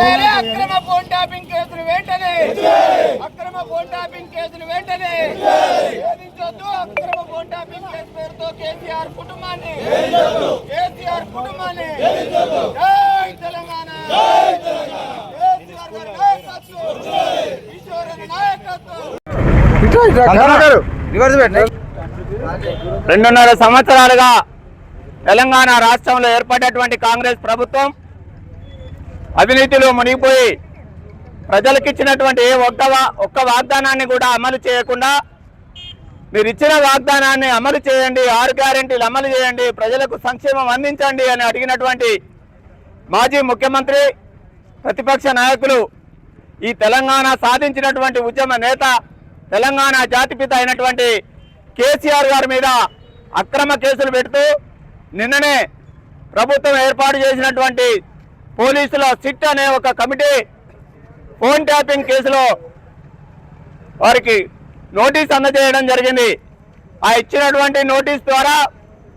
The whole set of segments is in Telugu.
ఎత్తివేయాలి అక్రమ ఫోన్ ట్యాపింగ్ కేసులు వెంటనే. అక్రమ ఫోన్ ట్యాపింగ్ కేసులు వెంటనే. వేధించొద్దు అక్రమ ఫోన్ ట్యాపింగ్ కేసు పేరుతో కేసీఆర్ కుటుంబాన్ని. కేసీఆర్ కుటుంబాన్ని. జై తెలంగాణ. కేసీఆర్ గారి నాయకత్వం. కిషోర్ నాయకత్వం రెండున్నర సంవత్సరాలుగా తెలంగాణ రాష్ట్రంలో ఏర్పడినటువంటి కాంగ్రెస్ ప్రభుత్వం అవినీతిలో మునిగిపోయి ప్రజలకు ఇచ్చినటువంటి ఒక్క ఒక్క వాగ్దానాన్ని కూడా అమలు చేయకుండా మీరు ఇచ్చిన వాగ్దానాన్ని అమలు చేయండి ఆరు గ్యారెంటీలు అమలు చేయండి ప్రజలకు సంక్షేమం అందించండి అని అడిగినటువంటి మాజీ ముఖ్యమంత్రి ప్రతిపక్ష నాయకులు ఈ తెలంగాణ సాధించినటువంటి ఉద్యమ నేత తెలంగాణ జాతిపిత అయినటువంటి కేసీఆర్ గారి మీద అక్రమ కేసులు పెడుతూ నిన్ననే ప్రభుత్వం ఏర్పాటు చేసినటువంటి పోలీసుల సిట్ అనే ఒక కమిటీ ఫోన్ ట్యాపింగ్ కేసులో వారికి నోటీస్ అందజేయడం జరిగింది. ఆ ఇచ్చినటువంటి నోటీస్ ద్వారా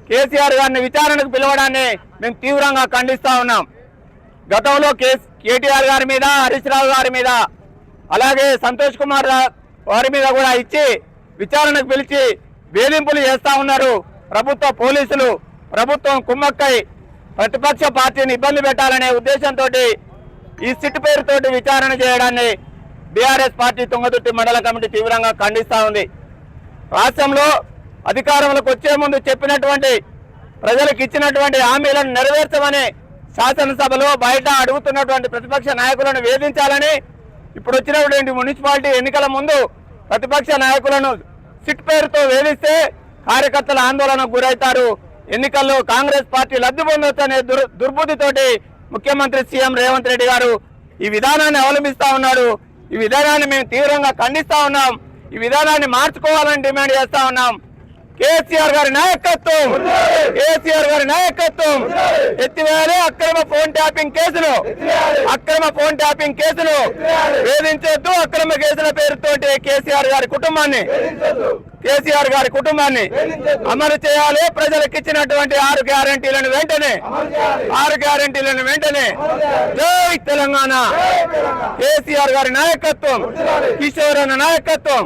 కేసీఆర్ గారిని విచారణకు పిలవడాన్ని మేము తీవ్రంగా ఖండిస్తూ ఉన్నాం. గతంలో కేటీఆర్ గారి మీద హరీష్ రావు గారి మీద అలాగే సంతోష్ కుమార్ వారి మీద కూడా ఇచ్చి విచారణకు పిలిచి వేధింపులు చేస్తూ ఉన్నారు. ప్రభుత్వ పోలీసులు ప్రభుత్వం కుమ్మక్కై ప్రతిపక్ష పార్టీని ఇబ్బంది పెట్టాలనే ఉద్దేశంతో ఈ సిట్ పేరుతోటి విచారణ చేయడాన్ని బీఆర్ఎస్ పార్టీ తుంగతుర్తి మండల కమిటీ తీవ్రంగా ఖండిస్తా ఉంది. రాష్ట్రంలో అధికారంలోకి వచ్చే ముందు చెప్పినటువంటి ప్రజలకు ఇచ్చినటువంటి హామీలను నెరవేర్చమని శాసనసభలో బయట అడుగుతున్నటువంటి ప్రతిపక్ష నాయకులను వేధించాలని ఇప్పుడు వచ్చినటువంటి మున్సిపాలిటీ ఎన్నికల ముందు ప్రతిపక్ష నాయకులను సిట్ పేరుతో వేధిస్తే కార్యకర్తల ఆందోళనకు గురవుతారు ఎన్నికల్లో కాంగ్రెస్ పార్టీ లబ్ధి పొందొచ్చనే దుర్ దుర్బుద్ధితోటి ముఖ్యమంత్రి సీఎం రేవంత్ రెడ్డి గారు ఈ విధానాన్ని అవలంబిస్తా ఉన్నాడు. ఈ విధానాన్ని మేము తీవ్రంగా ఖండిస్తా ఉన్నాం. ఈ విధానాన్ని మార్చుకోవాలని డిమాండ్ చేస్తా ఉన్నాం. కేసీఆర్ గారి నాయకత్వం. కేసీఆర్ గారి నాయకత్వం. ఎత్తివేయాలి అక్రమ ఫోన్ ట్యాపింగ్ కేసులు అక్రమ ఫోన్ ట్యాపింగ్ కేసులు వేధించొద్దు. అక్రమ కేసుల పేరుతోటి కేసీఆర్ గారి కుటుంబాన్ని. కేసీఆర్ గారి కుటుంబాన్ని అమలు చేయాలి. ప్రజలకు ఇచ్చినటువంటి ఆరు గ్యారంటీలను వెంటనే ఆరు గ్యారంటీలను వెంటనే జై తెలంగాణ. కేసీఆర్ గారి నాయకత్వం కిషోర్ అన్న నాయకత్వం.